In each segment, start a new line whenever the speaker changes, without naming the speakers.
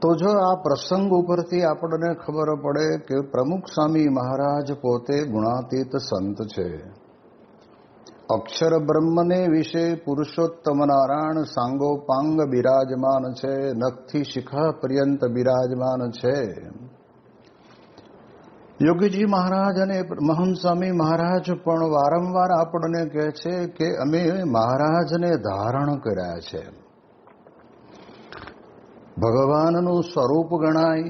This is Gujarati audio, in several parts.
તો જો આ પ્રસંગ ઉપરથી આપણને ખબર પડે કે પ્રમુખ સ્વામી મહારાજ પોતે ગુણાતીત સંત છે. અક્ષર બ્રહ્મને વિશે પુરુષોત્તમ નારાયણ સાંગોપાંગ બિરાજમાન છે, નખથી શિખા પર્યંત બિરાજમાન છે. યોગીજી મહારાજ અને મહંત સ્વામી મહારાજ પણ વારંવાર આપણને કહે છે કે અમે મહારાજને ધારણ કર્યા છે. ભગવાનનું સ્વરૂપ ગણાય,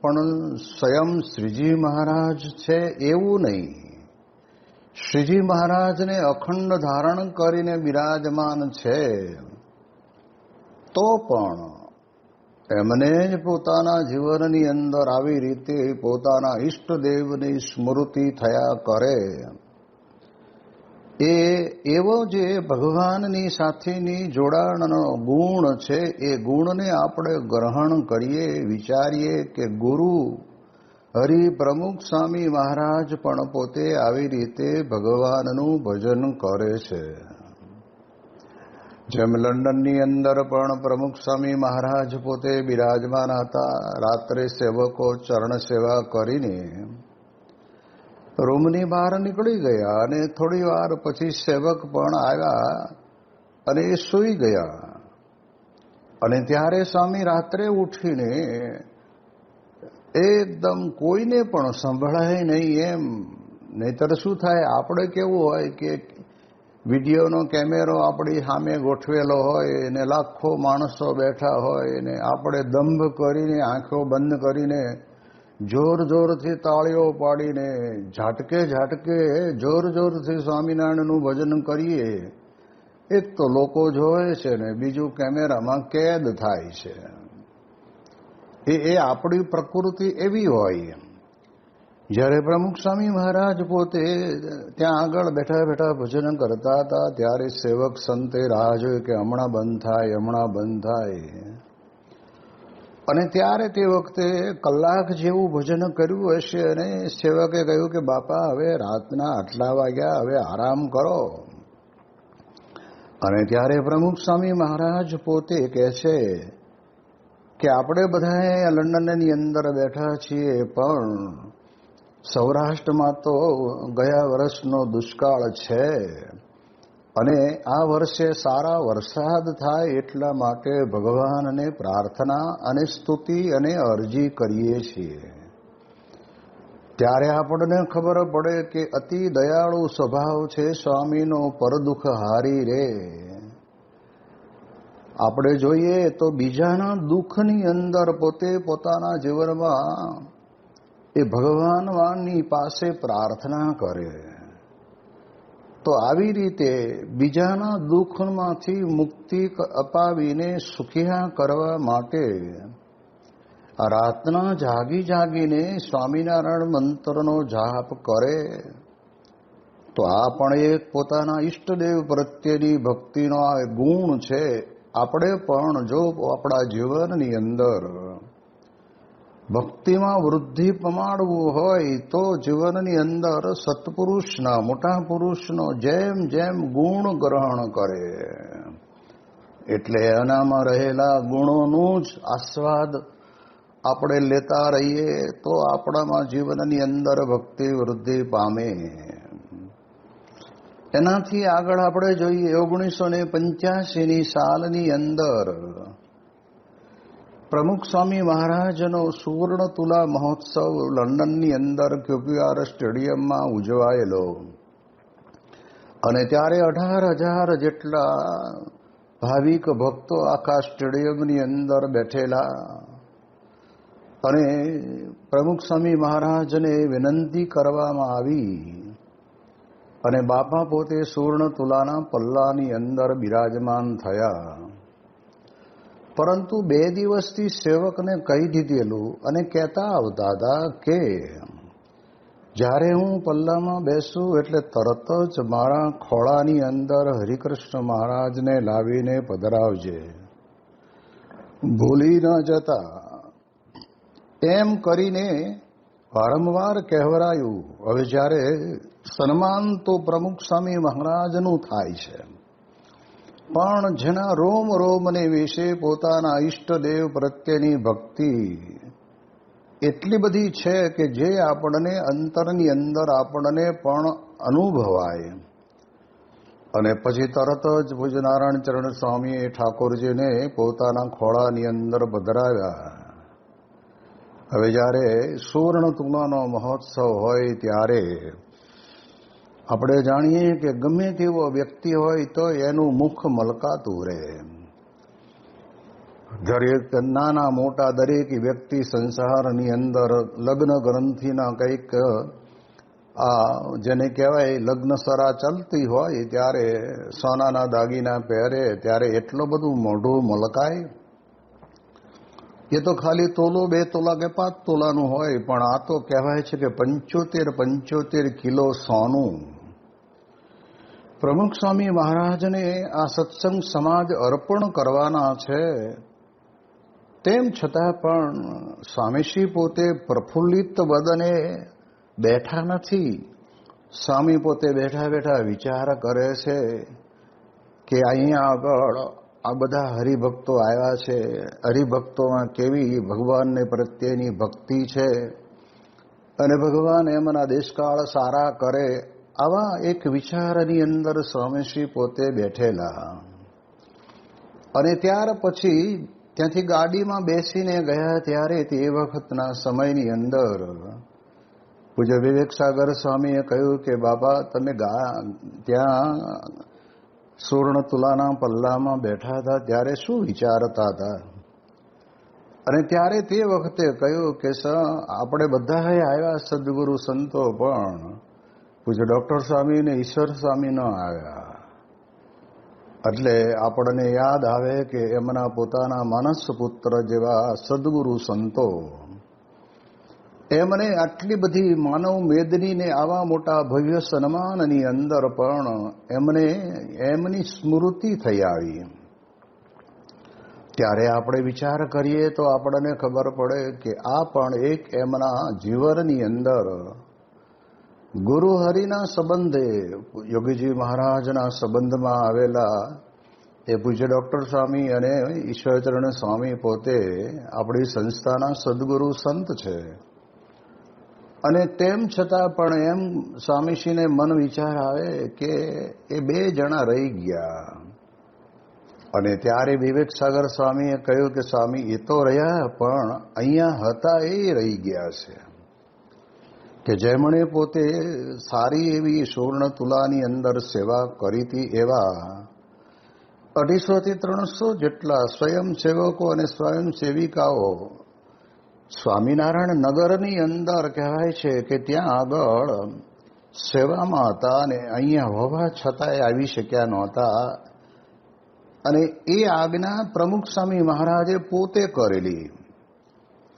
પણ સ્વયં શ્રીજી મહારાજ છે એવું નહીં. શ્રીજી મહારાજને અખંડ ધારણ કરીને બિરાજમાન છે. તો પણ એમને જ પોતાના જીવનની અંદર આવી રીતે પોતાના ઈષ્ટદેવની સ્મૃતિ થયા કરે. એ એવો જે ભગવાનની સાથેની જોડાણનો ગુણ છે, એ ગુણને આપણે ગ્રહણ કરીએ, વિચારીએ કે ગુરુ હરિ પ્રમુખ સ્વામી મહારાજ પણ પોતે આવી રીતે ભગવાનનું ભજન કરે છે. જેમ લંડનની અંદર પણ પ્રમુખ સ્વામી મહારાજ પોતે બિરાજમાન હતા, રાત્રે સેવકો ચરણ સેવા કરીને રૂમની બહાર નીકળી ગયા અને થોડી વાર પછી સેવક પણ આવ્યા અને એ સૂઈ ગયા. અને ત્યારે સ્વામી રાત્રે ઉઠીને એકદમ કોઈને પણ સંભળાય નહીં એમ. નહીતર શું થાય? આપણે કેવું હોય કે વિડીયોનો કેમેરો આપણી સામે ગોઠવેલો હોય ને લાખો માણસો બેઠા હોય ને આપણે દંભ કરીને, આંખો બંધ કરીને જોર જોરથી તાળીઓ પાડીને ઝાટકે ઝાટકે જોર જોરથી સ્વામિનારાયણનું ભજન કરીએ. એક તો લોકો જોવે છે ને બીજું કેમેરામાં કેદ થાય છે. એ એ આપણી પ્રકૃતિ એવી હોય જ્યારે પ્રમુખ સ્વામી મહારાજ પોતે ત્યાં આગળ બેઠા બેઠા ભજન કરતા હતા, ત્યારે સેવક સંતે રાહ જોઈ કે હમણાં બંધ થાય, હમણાં બંધ થાય. અને ત્યારે તે વખતે કલાક જેવું ભજન કર્યું હશે અને સેવકે કહ્યું કે, બાપા, હવે રાતના આટલા વાગ્યા, હવે આરામ કરો. અને ત્યારે પ્રમુખ સ્વામી મહારાજ પોતે કહે છે કે, આપણે બધા લંડનની અંદર બેઠા છીએ, પણ સૌરાષ્ટ્રમાં તો ગયા વર્ષનો દુષ્કાળ છે. અને આ વર્ષે સારા વરસાદ થાય એટલા માટે ભગવાનને પ્રાર્થના અને સ્તુતિ અને અરજી કરીએ છીએ. ત્યારે આપણને ખબર પડે કે અતિ દયાળુ સ્વભાવ છે સ્વામીનો પરદુઃખ હારી રે. આપણે જોઈએ તો બીજાના દુઃખની અંદર પોતે પોતાના જીવનમાં એ ભગવાનની પાસે પ્રાર્થના કરે. તો આવી રીતે બીજાના દુઃખમાંથી મુક્તિ અપાવીને સુખિયા કરવા માટે રાતના જાગી જાગીને સ્વામિનારાયણ મંત્રનો જાપ કરે, તો આ પણ એક પોતાના ઈષ્ટદેવ પ્રત્યેની ભક્તિનો આ ગુણ છે. આપણે પણ જો આપણા જીવનની અંદર ભક્તિમાં વૃદ્ધિ પમાડવું હોય તો જીવનની અંદર સત્પુરુષના, મોટા પુરુષનો જેમ જેમ ગુણ ગ્રહણ કરે. એટલે એનામાં રહેલા ગુણોનું જ આસ્વાદ આપણે લેતા રહીએ તો આપણામાં જીવનની અંદર ભક્તિ વૃદ્ધિ પામે. એનાથી આગળ આપણે જોઈએ ઓગણીસો ને પંચ્યાસીની સાલની અંદર પ્રમુખ સ્વામી મહારાજનો સુવર્ણ તુલા મહોત્સવ લંડનની અંદર ક્યુપીઆર સ્ટેડિયમમાં ઉજવાયેલો. અને ત્યારે અઢાર હજાર જેટલા ભાવિક ભક્તો આખા સ્ટેડિયમની અંદર બેઠેલા. અને પ્રમુખ સ્વામી મહારાજને વિનંતી કરવામાં આવી. અને બાપા પોતે સુવર્ણ તુલાના પલ્લાની અંદર બિરાજમાન થયા. પરંતુ બે દિવસથી સેવકને કહી દીધેલું અને કહેતા આવતા હતા કે જ્યારે હું પલ્લામાં બેસું એટલે તરત જ મારા ખોળાની અંદર હરિકૃષ્ણ મહારાજને લાવીને પધરાવજે. ભૂલી ન જતા. એમ કરીને વારંવાર કહેવરાયું, હવે જ્યારે સન્માન તો પ્રમુખ સ્વામી મહારાજનું થાય છે. પણ જેના રોમ રોમને વિશે પોતાના ઈષ્ટદેવ પ્રત્યેની ભક્તિ. એટલી બધી છે કે જે આપણને અંતરની અંદર આપણને પણ અનુભવાય. અને પછી તરત જ ભુજનારાયણ નારાયણ ચરણ સ્વામીએ ઠાકોરજીને પોતાના ખોળાની અંદર બદરાવ્યા હવે જ્યારે સુવર્ણ તુલાનો મહોત્સવ હોય ત્યારે આપણે જાણીએ કે ગમે તેવો વ્યક્તિ હોય તો એનું મુખ મલકાતું રહે. દરેક નાના મોટા દરેક વ્યક્તિ સંસારની અંદર લગ્ન ગ્રંથિના કંઈક, આ જેને કહેવાય લગ્ન સરા ચાલતી હોય ત્યારે સોનાના દાગીના પહેરે ત્યારે એટલું બધું મોઢું મલકાય. એ તો ખાલી તોલો, બે તોલા કે પાંચ તોલાનું હોય, પણ આ તો કહેવાય છે કે પંચોતેર પંચોતેર કિલો સોનું. પ્રમુખ સ્વામી મહારાજને આ સત્સંગ સમાજ અર્પણ કરવાના છે, તેમ છતાં પણ સ્વામીશ્રી પોતે પ્રફુલ્લિત વદને બેઠા નથી. સ્વામી પોતે બેઠા બેઠા વિચાર કરે છે કે અહીંયા આગળ આ બધા હરિભક્તો આવ્યા છે. હરિભક્તોમાં કેવી ભગવાનને પ્રત્યેની ભક્તિ છે. અને ભગવાન એમના દેશકાળ સારા કરે આવા એક વિચારની અંદર સ્વામીશ્રી પોતે બેઠેલા. અને ત્યાર પછી ત્યાંથી ગાડીમાં બેસીને ગયા ત્યારે તે વખતના સમયની અંદર પૂજ્ય વિવેક સાગર સ્વામીએ કહ્યું કે, બાબા, તમે ત્યાં સુવર્ણ તુલાના પલ્લામાં બેઠા હતા, ત્યારે શું વિચારતા હતા? અને ત્યારે તે વખતે કહ્યું કે સ આપણે બધા આવ્યા સદગુરુ સંતો પણ પૂજ્ય ડોક્ટર સ્વામી ને ઈશ્વર સ્વામી ન આવ્યા. એટલે આપણને યાદ આવે કે એમના પોતાના માનસ પુત્ર જેવા સદગુરુ સંતો, એમને આટલી બધી માનવ મેદનીને આવા મોટા ભવ્ય સન્માનની અંદર પણ એમને એમની સ્મૃતિ થઈ આવી. ત્યારે આપણે વિચાર કરીએ તો આપણને ખબર પડે કે આ પણ એક એમના જીવનની અંદર ગુરુ હરિના સંબંધે, યોગીજી મહારાજના સંબંધમાં આવેલા એ પૂજ્ય ડોક્ટર સ્વામી અને ઈશ્વરચરણ સ્વામી પોતે આપણી સંસ્થાના સદગુરુ સંત છે. અને તેમ છતાં પણ એમ સ્વામીશ્રીને મન વિચાર આવે કે એ બે જણા રહી ગયા. અને ત્યારે વિવેક સાગર સ્વામીએ કહ્યું કે સ્વામી એ તો રહ્યા, પણ અહીંયા હતા એ રહી ગયા છે. કે જેમણે પોતે સારી એવી સુવર્ણ તુલાની અંદર સેવા કરી હતી એવા અઢીસોથી ત્રણસો જેટલા સ્વયંસેવકો અને સ્વયંસેવિકાઓ સ્વામિનારાયણ નગરની અંદર કહેવાય છે કે ત્યાં આગળ સેવામાં હતા અને અહીંયા હોવા છતાંય આવી શક્યા નહોતા. અને એ આજ્ઞા પ્રમુખ સ્વામી મહારાજે પોતે કરેલી.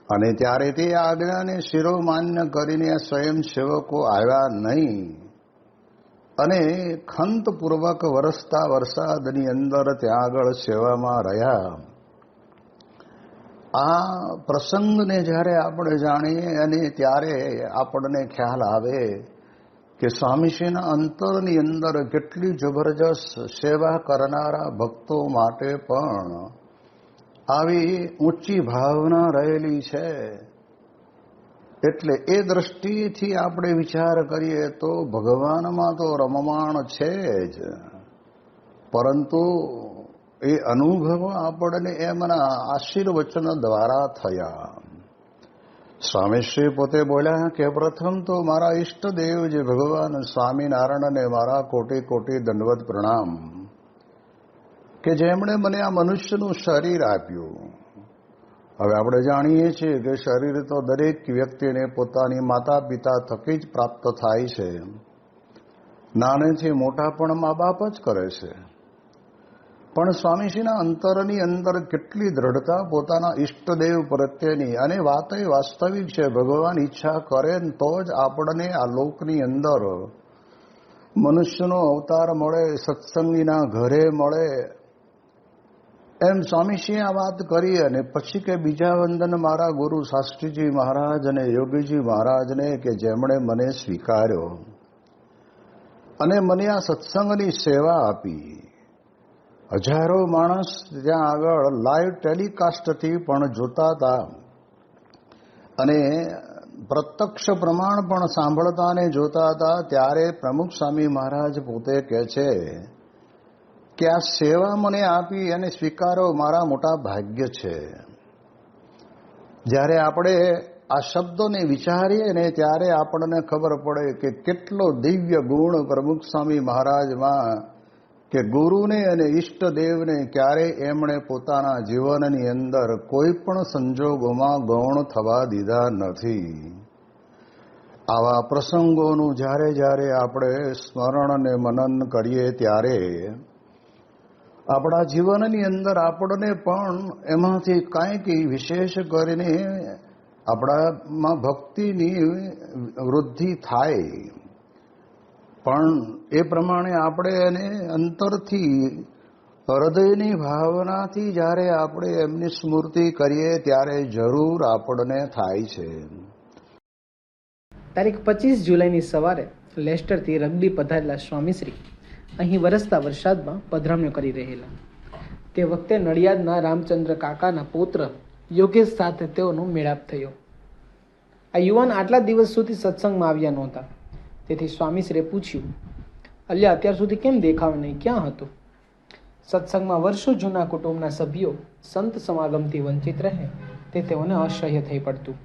અને ત્યારે તે આજ્ઞાને શિરોમાન્ય કરીને સ્વયંસેવકો આવ્યા નહીં. અને ખંતપૂર્વક વરસતા વરસાદની અંદર ત્યાં આગળ સેવામાં રહ્યા. આ પ્રસંગને જ્યારે આપણે જાણીએ અને ત્યારે આપણને ખ્યાલ આવે કે સ્વામીશ્રીના અંતરની અંદર કેટલી જબરજસ્ત સેવા કરનારા ભક્તો માટે પણ આવી ઊંચી ભાવના રહેલી છે. એટલે એ દ્રષ્ટિથી આપણે વિચાર કરીએ તો ભગવાનમાં તો રમમાણ છે જ. પરંતુ એ અનુભવ આપણને એમના આશીર્વચન દ્વારા થયા. સ્વામીશ્રી પોતે બોલ્યા કે પ્રથમ તો મારા ઈષ્ટદેવ જે ભગવાન સ્વામિનારાયણને મારા કોટી કોટી દંડવત પ્રણામ. કે જેમણે મને આ મનુષ્યનું શરીર આપ્યું. હવે આપણે જાણીએ છીએ કે શરીર તો દરેક વ્યક્તિને પોતાની માતા પિતા થકી જ પ્રાપ્ત થાય છે. નાનેથી મોટા પણ મા બાપ જ કરે છે. પણ સ્વામીજીના અંતરની અંદર કેટલી દ્રઢતા પોતાના ઈષ્ટદેવ પ્રત્યેની અને વાત વાસ્તવિક છે. ભગવાન ઈચ્છા કરે તો જ આપણને આ લોકની અંદર મનુષ્યનો અવતાર મળે, સત્સંગીના ઘરે મળે એમ સ્વામીજીએ આ વાત કરી અને પછી કે બીજા વંદન મારા ગુરુ શાસ્ત્રીજી મહારાજ અને યોગીજી મહારાજને કે જેમણે મને સ્વીકાર્યો અને મને આ સત્સંગની સેવા આપી. હજારો માણસ ત્યાં આગળ લાઈવ ટેલિકાસ્ટથી પણ જોતા હતા અને પ્રત્યક્ષ પ્રમાણ પણ સાંભળતા અને જોતા હતા. ત્યારે પ્રમુખ સ્વામી મહારાજ પોતે કહે છે કે આ સેવા મને આપી અને સ્વીકારો મારા મોટા ભાગ્ય છે. જ્યારે આપણે આ શબ્દોને વિચારીએ ને ત્યારે આપણને ખબર પડે કે કેટલો દિવ્ય ગુણ પ્રમુખ સ્વામી મહારાજમાં કે ગુરુને અને ઈષ્ટદેવને ક્યારેય એમણે પોતાના જીવનની અંદર કોઈ પણ સંજોગોમાં ગૌણ થવા દીધા નથી. આવા પ્રસંગોનું જ્યારે જ્યારે આપણે સ્મરણ અને મનન કરીએ ત્યારે આપણા જીવનની અંદર આપણને પણ એમાંથી કાંઈક વિશેષ કરીને આપણામાં ભક્તિની વૃદ્ધિ થાય. પણ એ પ્રમાણે આપણે એને અંતરથી, હૃદયની ભાવનાથી જ્યારે આપણે એમની સ્મૃતિ કરીએ, ત્યારે જરૂર આપણને થાય છે.
તારીખ પચીસ જુલાઈની સવારે લેસ્ટરથી રગડી પધારેલા સ્વામીશ્રી અહીં વરસતા વરસાદમાં પધરામણીઓ કરી રહેલા. તે વખતે નડિયાદના રામચંદ્ર કાકાના પુત્ર યોગેશ સાથે તેઓનો મેળાપ થયો. આ યુવાન આટલા દિવસ સુધી સત્સંગમાં આવ્યા નહોતા. તેથી સ્વામીશ્રીએ પૂછ્યું, અલ્યા, અત્યાર સુધી કેમ દેખાવ નહીં? ક્યાં હતો? સત્સંગમાં વર્ષો જૂના કુટુંબના સભ્યો સંત સમાગમથી વંચિત રહે તે તેઓને અસહ્ય થઈ પડતું.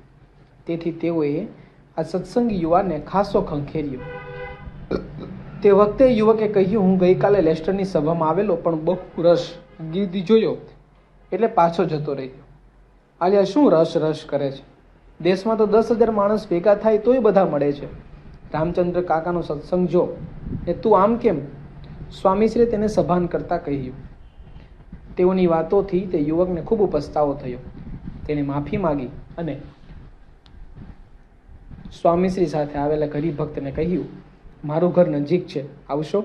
તેથી તેઓએ આ સત્સંગી યુવાનને ખાસો ખંખેર્યો. તે વખતે યુવકે કહ્યું, હું ગઈકાલે લેસ્ટરની સભામાં આવેલો, પણ બહુ રસ ગીધી જોયો એટલે પાછો જતો રહ્યો. આલિયા, શું રસ રસ કરે છે? દેશમાં તો દસ હજાર માણસ ભેગા થાય તોય બધા મળે છે. રામચંદ્ર કાકાનો સત્સંગ જો. ને તું આમ કેમ? સ્વામીશ્રીએ તેને સભાન કરતા કહ્યું. તેઓની વાતોથી તે યુવકને ખૂબ પસ્તાવો થયો. તેણે માફી માગી અને સ્વામીશ્રી સાથે આવેલા ગરીબ ભક્તને કહ્યું મારું ઘર નજીક છે. આવશો?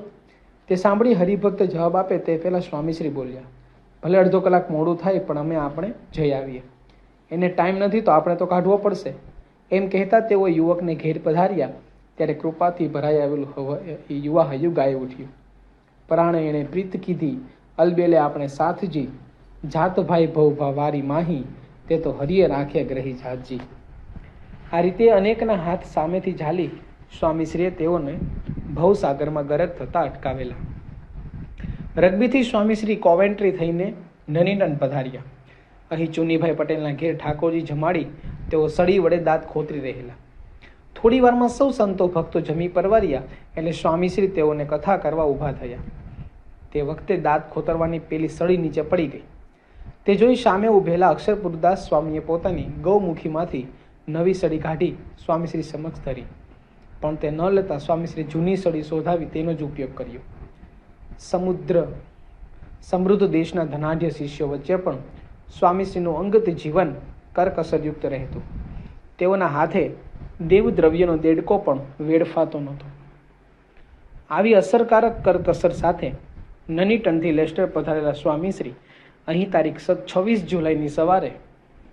તે સાંભળી હરિભક્ત જવાબ આપે તે પહેલાં સ્વામીશ્રી બોલ્યા, ભલે અડધો કલાક મોડું થાય, પણ અમે આપણે જઈ આવીએ. એને ટાઈમ નથી તો આપણે તો કાઢવો પડશે. એમ કહેતા તેઓ યુવકને ઘેર પધાર્યા. ત્યારે કૃપાથી ભરાઈ આવેલું યુવા હયું ગાય ઉઠ્યું. પરાણે એણે પ્રીત કીધી, અલબેલે આપણે સાથજી જાત ભાઈ ભવ વારી માહી. તે તો હરિયે રાખે ગ્રહી જાતજી. આ રીતે અનેકના હાથ સામેથી ઝાલી સ્વામીશ્રીએ તેઓને ભવસાગરમાં ગરક થતા અટકાવેલા. રગ્બીથી સ્વામીશ્રી કોવેન્ટ્રી થઈને નનીનન પધાર્યા. અહીં ચુનીભાઈ પટેલના ઘેર ઠાકોરજી જમાડી તેઓ સળી વડે દાંત ખોતરી રહેલા. થોડી વારમાં સૌ સંતો ભક્તો જમી પરવાર્યા એટલે સ્વામીશ્રી તેઓને કથા કરવા ઊભા થયા. તે વખતે દાંત ખોતરવાની પેલી સળી નીચે પડી ગઈ. તે જોઈ સામે ઊભેલા અક્ષરપુરદાસ સ્વામીએ પોતાની ગૌમુખીમાંથી નવી સળી કાઢી સ્વામીશ્રી સમક્ષ ધરી. પણ તે ન લેતા સ્વામીશ્રી જૂની સળી શોધાવી તેનો જ ઉપયોગ કર્યો. સમુદ્ર, સમૃદ્ધ દેશના ધનાઢ્ય શિષ્યો વચ્ચે પણ સ્વામીશ્રીનું અંગત જીવન કરકસરયુક્ત રહેતું. તેઓના હાથે દેવદ્રવ્યનો દેડકો પણ વેડફાતો નહોતો. આવી અસરકારક કરકસર સાથે નનીટનથી લેસ્ટર પધારેલા સ્વામીશ્રી અહીં તારીખ છવ્વીસ જુલાઈની સવારે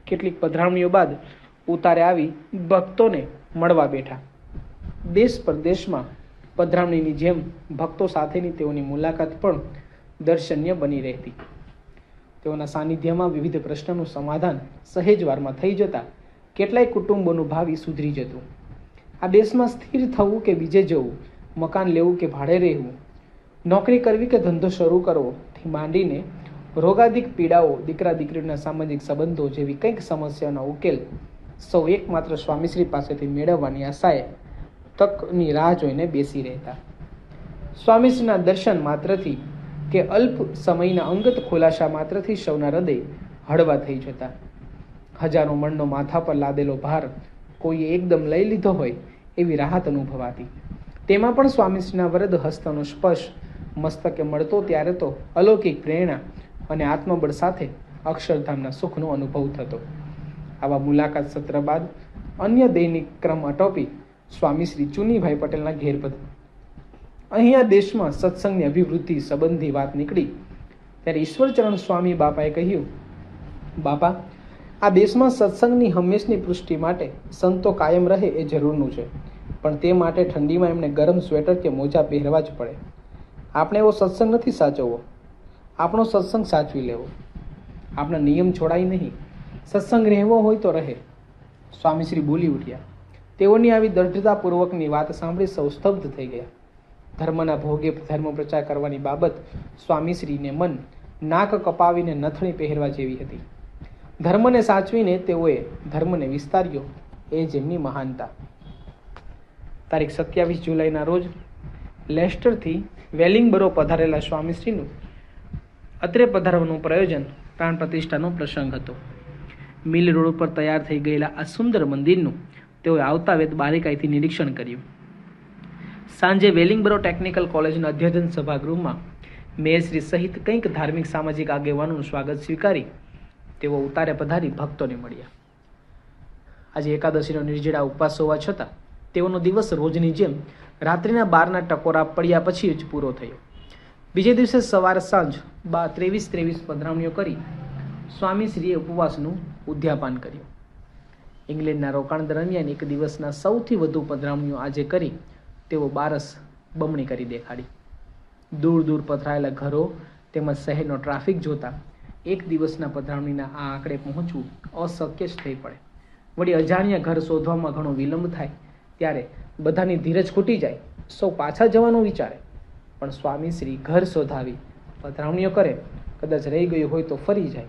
કેટલીક પધરામણીઓ બાદ ઉતારે આવી ભક્તોને મળવા બેઠા. દેશ પરદેશમાં પધરામણીની જેમ ભક્તો સાથેની તેઓની મુલાકાત પણ દર્શનીય બની રહેતી. તેઓના સાનિધ્યમાં વિવિધ પ્રશ્નનું સમાધાન સહેજવારમાં થઈ જતા કેટલાય કુટુંબોનું ભાવિ સુધરી જતું. આ દેશમાં સ્થિર થવું કે બીજે જવું, મકાન લેવું કે ભાડે રહેવું, નોકરી કરવી કે ધંધો શરૂ કરવો થી માંડીને રોગાદિક પીડાઓ દીકરા દીકરીના સામાજિક સંબંધો જેવી કંઈક સમસ્યાનો ઉકેલ સૌ એકમાત્ર સ્વામીશ્રી પાસેથી મેળવવાની આશાએ તકની રાહ જોઈને બેસી રહેતા. સ્વામીજીના દર્શન માત્રથી કે અલ્પ સમયના અંગત ખુલાસા માત્રથી સૌના હૃદય હળવા થઈ જતા. હજારો મણનો માથા પર લાદેલો ભાર કોઈએ એકદમ લઈ લીધો હોય એવી રાહત અનુભવાતી. તેમાં પણ સ્વામીજીના વરદ હસ્તનો સ્પર્શ મસ્તકે મળતો ત્યારે તો અલૌકિક પ્રેરણા અને આત્મબળ સાથે અક્ષરધામના સુખનો અનુભવ થતો. આવા મુલાકાત સત્ર બાદ અન્ય દૈનિક ક્રમ અટોપી સ્વામી શ્રી ચુનીભાઈ પટેલના ઘેર પધ અહીંયા દેશમાં સત્સંગની અભિવૃદ્ધિ સંબંધી વાત નીકળી, ત્યારે ઈશ્વરચરણ સ્વામી બાપાએ કહ્યું, બાપા, આ દેશમાં સત્સંગની હંમેશની પુષ્ટિ માટે સંતો કાયમ રહે એ જરૂરનું છે, પણ તે માટે ઠંડીમાં એમને ગરમ સ્વેટર કે મોજા પહેરવા જ પડે. આપણે એવો સત્સંગ નથી સાચવવો. આપણો સત્સંગ સાચવી લેવો. આપણા નિયમ છોડાય નહીં. સત્સંગ રહેવો હોય તો રહે. સ્વામીશ્રી બોલી ઉઠ્યા. તેઓની આવી દૃઢતાપૂર્વકની વાત સાંભળી સૌ થઈ ગયા. ધર્મના ભોગે ધર્મ પ્રચાર કરવાની બાબત સ્વામીશ્રીને મન, નાક કપાવીને નથણી પહેરવા જેવી હતી. ધર્મને સાચવીને તેઓએ ધર્મને વિસ્તાર્યો એ જેમની મહાનતા. તારીખ સત્યાવીસ જુલાઈના રોજ લેસ્ટરથી વેલિંગબરો પધારેલા સ્વામીશ્રીનું અત્રે પધારવાનું પ્રયોજન પ્રાણ પ્રતિષ્ઠાનો પ્રસંગ હતો. મિલ રોડ ઉપર તૈયાર થઈ ગયેલા આ સુંદર મંદિરનું તેઓએ આવતા વેદ બારીકાઈથી નિરીક્ષણ કર્યું. સાંજે વેલિંગબરો ટેકનિકલ કોલેજના અધ્યયન સભાગૃહમાં મેયશ્રી સહિત કંઈક ધાર્મિક સામાજિક આગેવાનોનું સ્વાગત સ્વીકારી તેઓ ઉતારે પધારી ભક્તોને મળ્યા. આજે એકાદશીનો નિર્જળા ઉપવાસ હોવા છતાં તેઓનો દિવસ રોજની જેમ રાત્રિના બારના ટકોરા પડ્યા પછી જ પૂરો થયો. બીજે દિવસે સવાર સાંજ બા ત્રેવીસ ત્રેવીસ પધરામણીઓ કરી સ્વામીશ્રીએ ઉપવાસનું ઉદ્યાપાન કર્યું. ઇંગ્લેન્ડના રોકાણ દરમિયાન એક દિવસના સૌથી વધુ પધરામણીઓ આજે કરી તેઓ બારસ બમણી કરી દેખાડી. દૂર દૂર પથરાયેલા ઘરો તેમજ શહેરનો ટ્રાફિક જોતા એક દિવસના પધરામણીના આ આંકડે પહોંચવું અશક્ય જ થઈ પડે. વળી અજાણ્યા ઘર શોધવામાં ઘણો વિલંબ થાય ત્યારે બધાની ધીરજ ખૂટી જાય. સૌ પાછા જવાનું વિચારે. પણ સ્વામી શ્રી ઘર શોધાવી પધરામણીઓ કરે. કદાચ રહી ગયું હોય તો ફરી જાય.